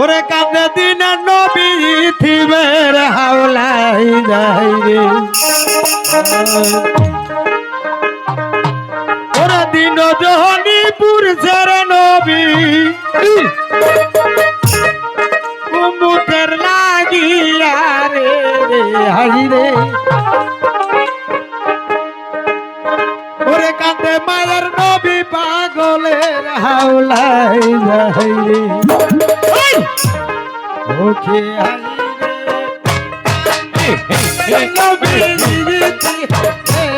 ওরে কাঁদে দিন নবী থিবের হাওলাই যাই রে। ওরে দিন জহনি পুরুষের নবী। মুখের লাগিয়া রে হাই রে। ওরে কাঁদে মায়ের নবী পাগলের হাওলাই যাই রে। ওকে হাই রে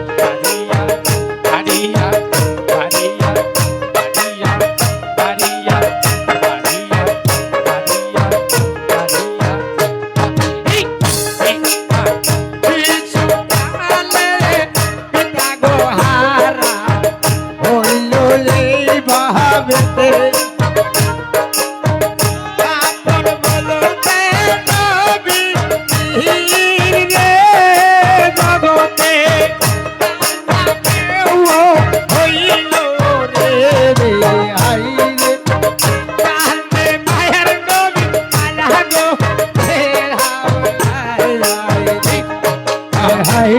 রে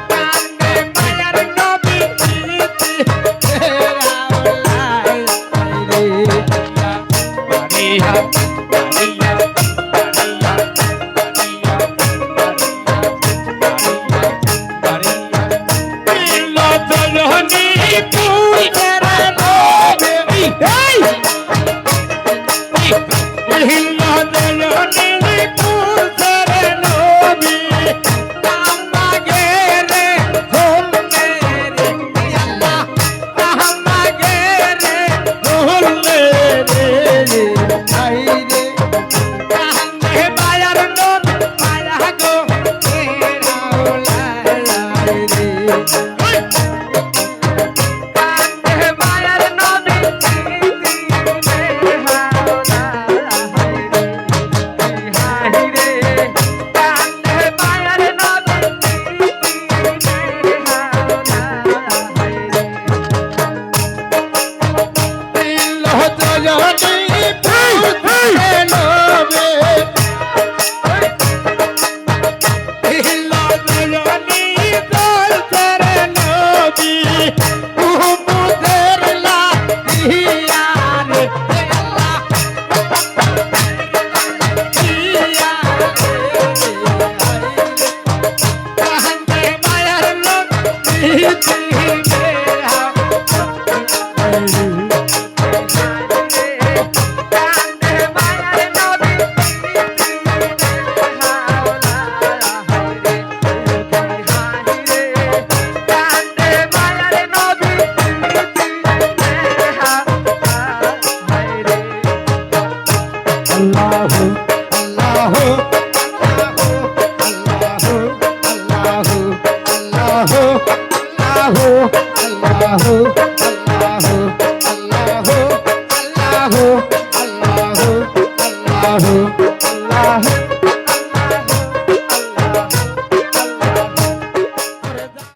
কান্দে दे